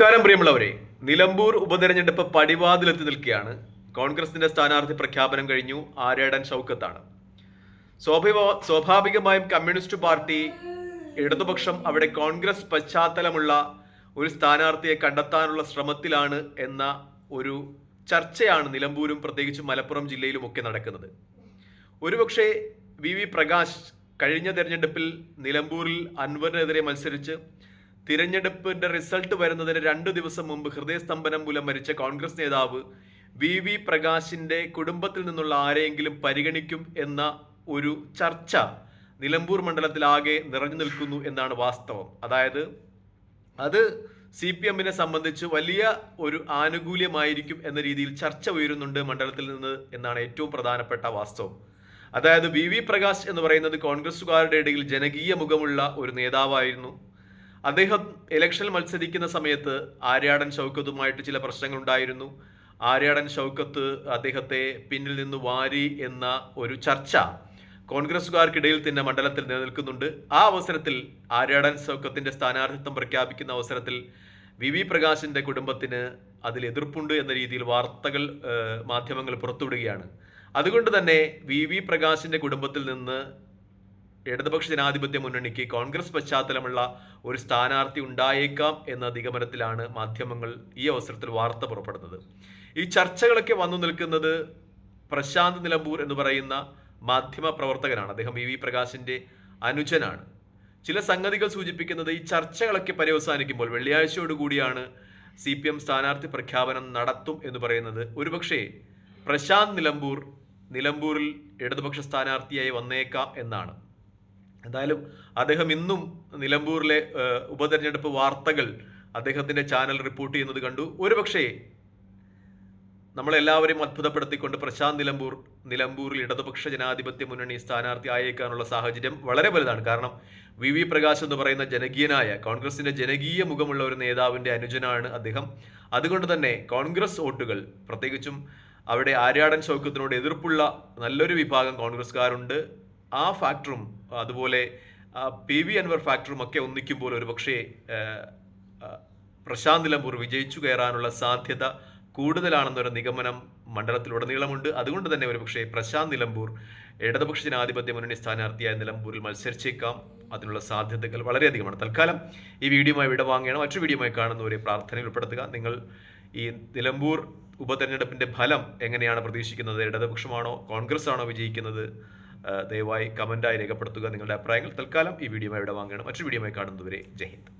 നമസ്കാരം പ്രിയമുള്ളവരെ. നിലമ്പൂർ ഉപതെരഞ്ഞെടുപ്പ് പടിവാതിലെത്തി നിൽക്കുകയാണ്. കോൺഗ്രസിന്റെ സ്ഥാനാർത്ഥി പ്രഖ്യാപനം കഴിഞ്ഞു. ആരേടൻ ഷൗക്കത്താണ്. സ്വാഭാവിക സ്വാഭാവികമായും കമ്മ്യൂണിസ്റ്റ് പാർട്ടി ഇടതുപക്ഷം അവിടെ കോൺഗ്രസ് പശ്ചാത്തലമുള്ള ഒരു സ്ഥാനാർത്ഥിയെ കണ്ടെത്താനുള്ള ശ്രമത്തിലാണ് എന്ന ഒരു ചർച്ചയാണ് നിലമ്പൂരും പ്രത്യേകിച്ച് മലപ്പുറം ജില്ലയിലും ഒക്കെ നടക്കുന്നത്. ഒരുപക്ഷെ വി വി പ്രകാശ് കഴിഞ്ഞ തെരഞ്ഞെടുപ്പിൽ നിലമ്പൂരിൽ അൻവറിനെതിരെ മത്സരിച്ച് തിരഞ്ഞെടുപ്പിന്റെ റിസൾട്ട് വരുന്നതിന് രണ്ടു ദിവസം മുമ്പ് ഹൃദയസ്തംഭനം മൂലം മരിച്ച കോൺഗ്രസ് നേതാവ് വി വി പ്രകാശിന്റെ കുടുംബത്തിൽ നിന്നുള്ള ആരെയെങ്കിലും പരിഗണിക്കും എന്ന ഒരു ചർച്ച നിലമ്പൂർ മണ്ഡലത്തിൽ ആകെ നിറഞ്ഞു നിൽക്കുന്നു എന്നാണ് വാസ്തവം. അതായത് അത് സി പി എമ്മിനെ സംബന്ധിച്ച് വലിയ ഒരു ആനുകൂല്യമായിരിക്കും എന്ന രീതിയിൽ ചർച്ച ഉയരുന്നുണ്ട് മണ്ഡലത്തിൽ നിന്ന് എന്നാണ് ഏറ്റവും പ്രധാനപ്പെട്ട വാസ്തവം. അതായത് വി വി പ്രകാശ് എന്ന് പറയുന്നത് കോൺഗ്രസുകാരുടെ ഇടയിൽ ജനകീയ മുഖമുള്ള ഒരു നേതാവായിരുന്നു. അദ്ദേഹം ഇലക്ഷനിൽ മത്സരിക്കുന്ന സമയത്ത് ആര്യാടൻ ഷൗക്കത്തുമായിട്ട് ചില പ്രശ്നങ്ങൾ ഉണ്ടായിരുന്നു ആര്യാടൻ ഷൗക്കത്ത് അദ്ദേഹത്തെ പിന്നിൽ നിന്ന് വാരി എന്ന ഒരു ചർച്ച കോൺഗ്രസുകാർക്കിടയിൽ തന്നെ മണ്ഡലത്തിൽ നിലനിൽക്കുന്നുണ്ട്. ആ അവസരത്തിൽ ആര്യാടൻ ഷൗക്കത്തിന്റെ സ്ഥാനാർത്ഥിത്വം പ്രഖ്യാപിക്കുന്ന അവസരത്തിൽ വി വി പ്രകാശിന്റെ കുടുംബത്തിന് അതിൽ എതിർപ്പുണ്ട് എന്ന രീതിയിൽ വാർത്തകൾ മാധ്യമങ്ങൾ പുറത്തുവിടുകയാണ്. അതുകൊണ്ട് തന്നെ വി വി പ്രകാശിന്റെ കുടുംബത്തിൽ നിന്ന് ഇടതുപക്ഷ ജനാധിപത്യ മുന്നണിക്ക് കോൺഗ്രസ് പശ്ചാത്തലമുള്ള ഒരു സ്ഥാനാർത്ഥി ഉണ്ടായേക്കാം എന്ന നിഗമനത്തിലാണ് മാധ്യമങ്ങൾ ഈ അവസരത്തിൽ വാർത്ത പുറപ്പെടുന്നത്. ഈ ചർച്ചകളൊക്കെ വന്നു നിൽക്കുന്നത് പ്രശാന്ത് നിലമ്പൂർ എന്ന് പറയുന്ന മാധ്യമ പ്രവർത്തകനാണ്. അദ്ദേഹം വി വി പ്രകാശിന്റെ അനുജനാണ്. ചില സംഗതികൾ സൂചിപ്പിക്കുന്നത് ഈ ചർച്ചകളൊക്കെ പര്യവസാനിക്കുമ്പോൾ വെള്ളിയാഴ്ചയോടുകൂടിയാണ് സി പി എം സ്ഥാനാർത്ഥി പ്രഖ്യാപനം നടത്തും എന്ന് പറയുന്നത്. ഒരുപക്ഷെ പ്രശാന്ത് നിലമ്പൂർ നിലമ്പൂരിൽ ഇടതുപക്ഷ സ്ഥാനാർത്ഥിയായി വന്നേക്കാം എന്നാണ്. എന്തായാലും അദ്ദേഹം ഇന്നും നിലമ്പൂരിലെ ഉപതെരഞ്ഞെടുപ്പ് വാർത്തകൾ അദ്ദേഹത്തിന്റെ ചാനൽ റിപ്പോർട്ട് ചെയ്യുന്നത് കണ്ടു. ഒരുപക്ഷേ നമ്മളെല്ലാവരെയും അത്ഭുതപ്പെടുത്തിക്കൊണ്ട് പ്രശാന്ത് നിലമ്പൂർ നിലമ്പൂരിൽ ഇടതുപക്ഷ ജനാധിപത്യ മുന്നണി സ്ഥാനാർത്ഥി ആയേക്കാനുള്ള സാഹചര്യം വളരെ വലുതാണ്. കാരണം വി വി പ്രകാശ് എന്ന് പറയുന്ന ജനകീയനായ കോൺഗ്രസിന്റെ ജനകീയ മുഖമുള്ള ഒരു നേതാവിന്റെ അനുജനാണ് അദ്ദേഹം. അതുകൊണ്ട് തന്നെ കോൺഗ്രസ് വോട്ടുകൾ പ്രത്യേകിച്ചും അവിടെ ആര്യാടൻ ചൗക്കത്തിനോട് എതിർപ്പുള്ള നല്ലൊരു വിഭാഗം കോൺഗ്രസ്സുകാരുണ്ട്. ആ ഫാക്ടറും അതുപോലെ പി വി അൻവർ ഫാക്ടറും ഒക്കെ ഒന്നിക്കുമ്പോൾ ഒരു പക്ഷേ പ്രശാന്ത് നിലമ്പൂർ വിജയിച്ചു കയറാനുള്ള സാധ്യത കൂടുതലാണെന്നൊരു നിഗമനം മണ്ഡലത്തിലുടനീളമുണ്ട്. അതുകൊണ്ട് തന്നെ ഒരുപക്ഷെ പ്രശാന്ത് നിലമ്പൂർ ഇടതുപക്ഷ ജനാധിപത്യ മുന്നണി സ്ഥാനാർത്ഥിയായ നിലമ്പൂരിൽ മത്സരിച്ചേക്കാം. അതിനുള്ള സാധ്യതകൾ വളരെയധികമാണ്. തൽക്കാലം ഈ വീഡിയോയുമായി വിട മറ്റു വീഡിയോയുമായി കാണുന്നവരെ പ്രാർത്ഥനയിൽ ഉൾപ്പെടുത്തുക. നിങ്ങൾ ഈ നിലമ്പൂർ ഉപതെരഞ്ഞെടുപ്പിന്റെ ഫലം എങ്ങനെയാണ് പ്രതീക്ഷിക്കുന്നത്? ഇടതുപക്ഷമാണോ കോൺഗ്രസ് ആണോ വിജയിക്കുന്നത്? ദയവായി കമന്റായി രേഖപ്പെടുത്തുക നിങ്ങളുടെ അഭിപ്രായങ്ങൾ തൽക്കാലം ഈ വീഡിയോ ഇവിടെ വാങ്ങുകയാണ്. മറ്റൊരു വീഡിയോ കാണുന്നതുവരെ ജയ് ഹിന്ദ്.